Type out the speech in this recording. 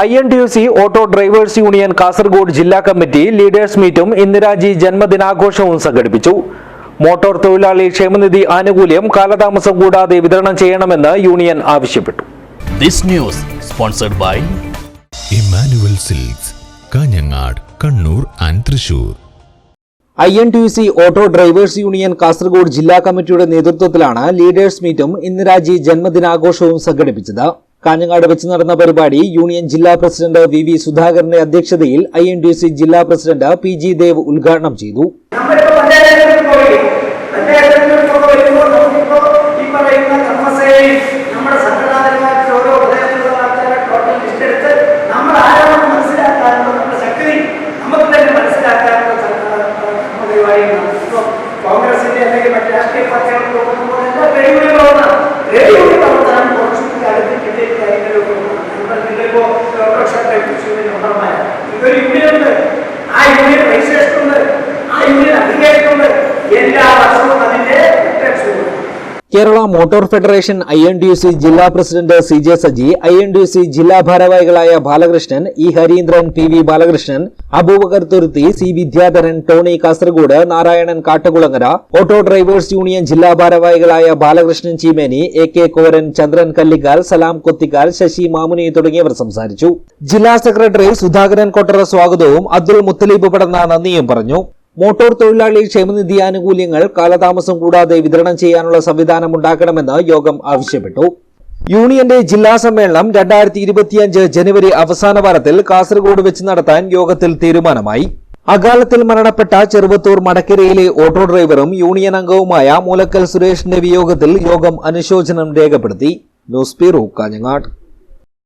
I N T U C auto drivers union Kasaragod ജില്ലാ committee leaders മീറ്റും ഇന്ദിരാജി ജന്മദിനാഘോഷവും സംഘടിപ്പിച്ചു. മോട്ടോർ തൊഴിലാളി ക്ഷേമനിധി ആനുകൂല്യം കാലതാമസം കൂടാതെ വിതരണം ചെയ്യണമെന്ന് യൂണിയൻ ആവശ്യപ്പെട്ടു. This news sponsored by Emmanuel Silks Kanhangad Kannur and Thrissur. I N T U C auto drivers union Kasaragod ജില്ലാ കമ്മിറ്റിയുടെ നേതൃത്വത്തിലാണ് ലീഡേഴ്സ് മീറ്റും ഇന്ദിരാജി ജന്മദിനാഘോഷവും സംഘടിപ്പിച്ചത്. കാഞ്ഞങ്ങാട് വെച്ച് നടന്ന പരിപാടി യൂണിയൻ ജില്ലാ പ്രസിഡന്റ് വി വി സുധാകരന്റെ അധ്യക്ഷതയിൽ ഐ എൻ ഡി സി ജില്ലാ പ്രസിഡന്റ് പി ജി ദേവ് ഉദ്ഘാടനം ചെയ്തു. കോൺഗ്രസിന്റെ അല്ലെങ്കിൽ മറ്റ് രാഷ്ട്രീയ പാർട്ടികൾ നോക്കുമ്പോൾ എല്ലാ പറയുന്ന ഓട്ടോറിക്ഷ ഉണ്ടർമാർ ഇതൊരു യൂണിയൻ ഉണ്ട് Kerala motor federation I N D C ജില്ലാ president C J Saji I N D C ജില്ലാ ഭാരവാഹികളായ Balakrishnan E Harindran P V Balakrishnan Aboobacker Thuruthi C Vidyadharan Tony Kasaragod Narayanan Kattakulangara auto drivers union ജില്ലാ ഭാരവാഹികളായ Balakrishnan Cheemeni A K Koran Chandran Kallikkal Salam Kothikkal Sasi Mamuni തുടങ്ങിയവർ സംസാരിച്ചു. ജില്ലാ secretary Sudhakaran Kottara സ്വാഗതവും അബ്ദുൾ മുത്തലീബ് പടന്ന നന്ദിയും പറഞ്ഞു. മോട്ടോർ തൊഴിലാളി ക്ഷേമനിധി ആനുകൂല്യങ്ങൾ കാലതാമസം കൂടാതെ വിതരണം ചെയ്യാനുള്ള സംവിധാനം ഉണ്ടാക്കണമെന്ന് യോഗം ആവശ്യപ്പെട്ടു. യൂണിയന്റെ ജില്ലാ സമ്മേളനം രണ്ടായിരത്തി ഇരുപത്തിയഞ്ച് ജനുവരി അവസാന വാരത്തിൽ കാസർഗോഡ് വെച്ച് നടത്താൻ യോഗത്തിൽ തീരുമാനമായി. അകാലത്തിൽ മരണപ്പെട്ട ചെറുവത്തൂർ മടക്കരയിലെ ഓട്ടോ ഡ്രൈവറും യൂണിയൻ അംഗവുമായ മൂലക്കൽ സുരേഷിന്റെ വിയോഗത്തിൽ യോഗം അനുശോചനം രേഖപ്പെടുത്തി. News bureau Kanhangad.